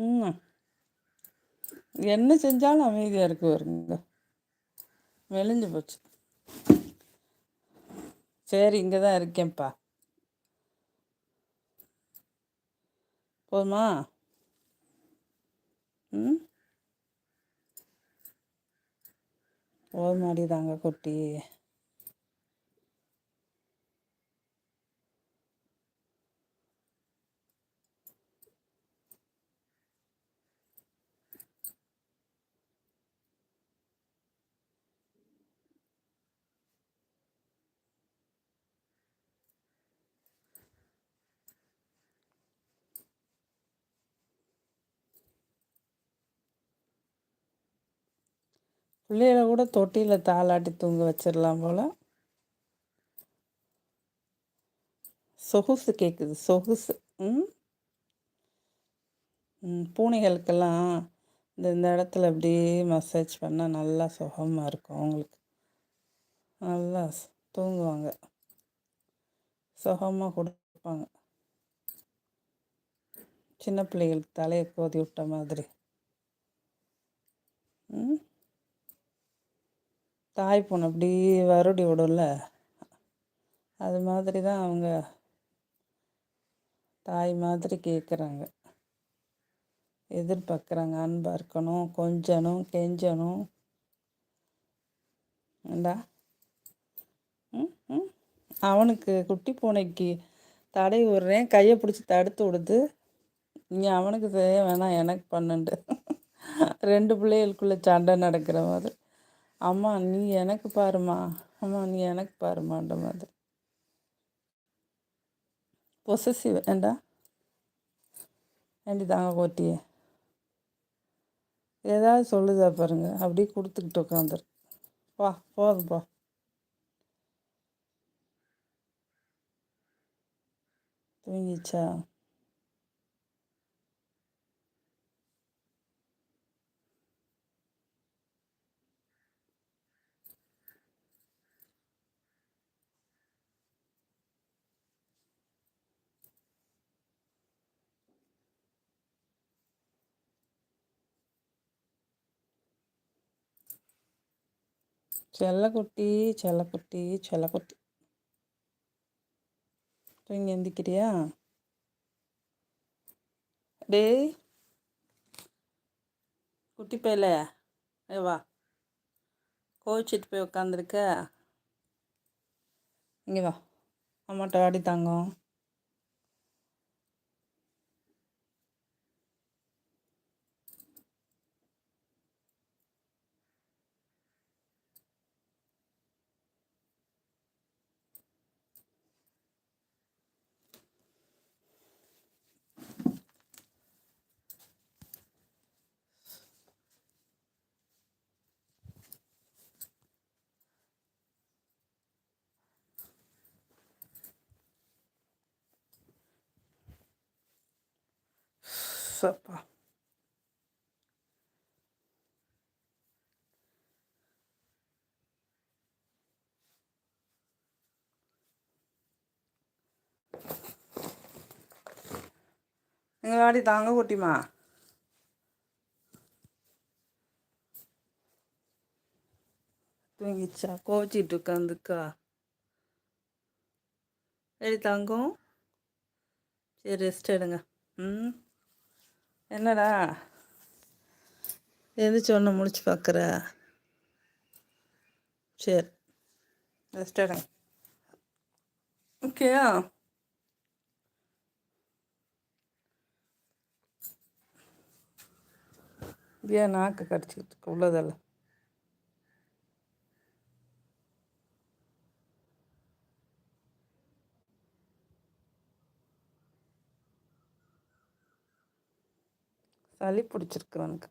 ம் என்ன செஞ்சாலும் அமைதியாக இருக்கு வருங்க மெலிஞ்சு போச்சு. சரி இங்கே தான் இருக்கேன்ப்பா. போதுமா? ம்? போதுமாடி தாங்க குட்டி. பிள்ளைகளை கூட தொட்டியில் தாளாட்டி தூங்க வச்சிடலாம் போல். சொகுசு கேட்குது சொகுசு. ம்? பூனைகளுக்கெல்லாம் இந்த இந்த இடத்துல அப்படியே மசாஜ் பண்ணால் நல்லா சுகமாக இருக்கும் அவங்களுக்கு. நல்லா தூங்குவாங்க. சுகமாக கொடுப்பாங்க. சின்ன பிள்ளைகளுக்கு தலையை கோதி விட்ட மாதிரி ம் தாய் பொண்ணு அப்படி வருடி விடும்ல. அது மாதிரி தான் அவங்க தாய் மாதிரி கேட்குறாங்க எதிர்பார்க்குறாங்க அன்பாக இருக்கணும் கொஞ்சணும் கெஞ்சணும். ஏண்டா? அவனுக்கு குட்டி பூனைக்கு தடை விடுறேன். கையை பிடிச்சி தடுத்து விடுது. நீ அவனுக்கு செய்ய வேணாம். எனக்கு பண்ணுண்டு ரெண்டு பிள்ளைகளுக்குள்ளே சண்டை நடக்கிற மாதிரி. அம்மா நீ எனக்கு பாருமா அம்மா நீ எனக்கு பாருமான்ற மாதிரி. பொசசிவ் ஏண்டா? ஏண்டி தாங்க கோட்டியே? ஏதாவது சொல்லுதா பாருங்க. அப்படியே கொடுத்துக்கிட்டு உட்காந்துரு வா போதும்ப்பா தூங்கிச்சா? செல்லக்குட்டி செல்லக்குட்டி செல்லக்குட்டி. தூங்கி எந்திக்கிறியா டேய். குட்டி பையில ஏ வா. கோவிச்சிட்டு போய் உட்காந்துருக்க இங்கே வா. அம்மாட்ட வாடி தாங்கும். சப்பா நீங்கள் வாடி தாங்க குட்டிமா தூங்கிச்சா கோச்சிட்டு உட்காந்துக்கா சரி தங்கம் சரி ரெஸ்ட் எடுங்க ம் என்னடா? எந்திரிச்சு ஒன்று முடிச்சு பார்க்குற சரி. ரெஸ்ட் எடுங்க ஓகேயா ஏன் நாக்கு கடிச்சிக்கிட்டு உள்ளதெல்லாம். சளி பிடிச்சிருக்கு எனக்கு.